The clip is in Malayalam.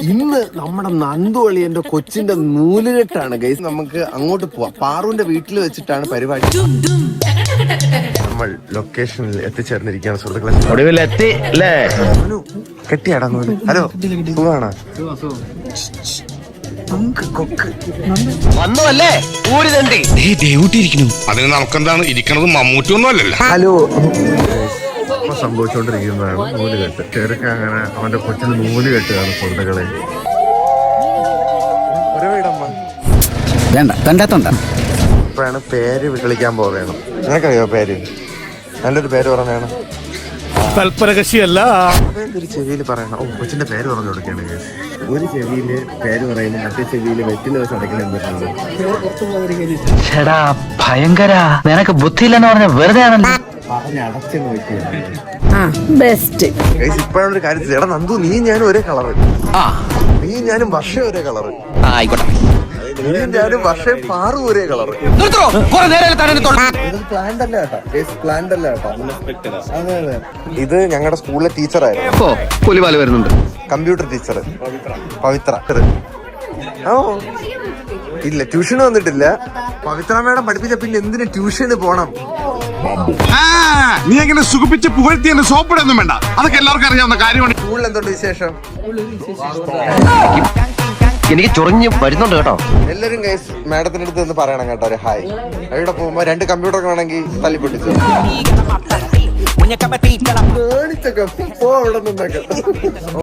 ഇന്ന് നമ്മുടെ നന്ദുവളിയന്റെ കൊച്ചിന്റെ നൂലുകെട്ടാണ് ഗൈസ് നമുക്ക് അങ്ങോട്ട് പോവാം. പാറുവിന്റെ വീട്ടിൽ വെച്ചിട്ടാണ് പരിപാടി. നമ്മൾ ലൊക്കേഷനിൽ എത്തിച്ചേർന്നിരിക്കുകയാണ് സുഹൃത്തുക്കളെ. ഒടുവിലെത്തി അല്ലേ? മനു, കെട്ടിയാടാ നൂൽ ഹലോ സുഖമാണ്? വന്നതല്ലേ? ഊരി തണ്ടി. അതിന് നമുക്കെന്താണ്? ഇരിക്കണത് മമ്മൂട്ടി ഒന്നും അല്ലല്ലോ. ഹലോ. ഇപ്പൊ സംഭവിച്ചുകൊണ്ടിരിക്കുന്നതാണ് നൂലുകെട്ട് ചേരക്ക അങ്ങനെ അവന്റെ കൊച്ചിന് നൂലുകെട്ടുകയാണ് കൊണ്ടകളെ വേണ്ട ഇപ്പോഴാണ് പേര് വിളിക്കാൻ പോവുകയാണ്. നിനക്കറിയോ പേര്? നല്ലൊരു പേര് പറഞ്ഞാണ്. തൽപരകശിയല്ല. ഒരു ചെവിയിൽ പറയണം. ഓ കൊച്ചിന്റെ പേര് പറഞ്ഞു കൊടുക്കുകയാണ്. ഒരു ചെവിയിൽ പേര് പറയുന്നു മറ്റേ ചെവിയിൽ വെറ്റില വെച്ച് അടയ്ക്കണം ഭയങ്കര. നിനക്ക് ബുദ്ധിയില്ലെന്ന് പറഞ്ഞ വെറുതെ ആണല്ലോ പറഞ്ഞ് അടച്ചു നോക്കിയാണ് ആ ബെസ്റ്റ് ഗൈസ് ഇപ്പോഴാണ് ഒരു കാര്യം എടാ നന്ദു നീ ഞാനും ഒരേ കളറ് നീ ഞാനും വർഷം ഒരേ കളറ് ആയിക്കോട്ടെ. നീ ഞാനും വർഷം പാറു ഒരേ കളറ് നിർത്തോ കുറെ നേരം തന്നെ ഇത് പ്ലാൻഡ് അല്ല കേട്ടോ. ഗൈസ് പ്ലാൻഡ് അല്ല കേട്ടോ. അതെ അതെ. ഇത് ഞങ്ങളുടെ സ്കൂളിലെ ടീച്ചറായിരുന്നു വരുന്നുണ്ട്. Computer teacher Pavithra. ഓ. ഇല്ല ട്യൂഷൻ വന്നിട്ടില്ല. പവിത്ര മേഡം പഠിപ്പിച്ച പിന്നെ എന്തിനു ട്യൂഷന് പോണം? നീ എങ്ങനെ സുഖിപ്പിച്ച് പുകഴ്ത്തി എന്റെ സോപ്പിടൊന്നും വേണ്ട. അതൊക്കെ എല്ലാവർക്കും അറിയാവുന്ന കാര്യമാണ്. സ്കൂളിൽ എന്തുണ്ട് വിശേഷം? എനിക്ക് ചൊറിഞ്ഞ് വരുന്നുണ്ട് കേട്ടോ. എല്ലാരും ഗൈസ് മാഡത്തിന്റെ അടുത്ത് ഒന്ന് പറയണം കേട്ടോ ഒരു ഹായ് അവിടെ പോകുമ്പോ രണ്ട് കമ്പ്യൂട്ടർ വേണമെങ്കിൽ തല്ലിപ്പൊട്ടിച്ചു പേടിച്ചൊക്കെ പോ അവിടെ നിന്നൊക്കെ.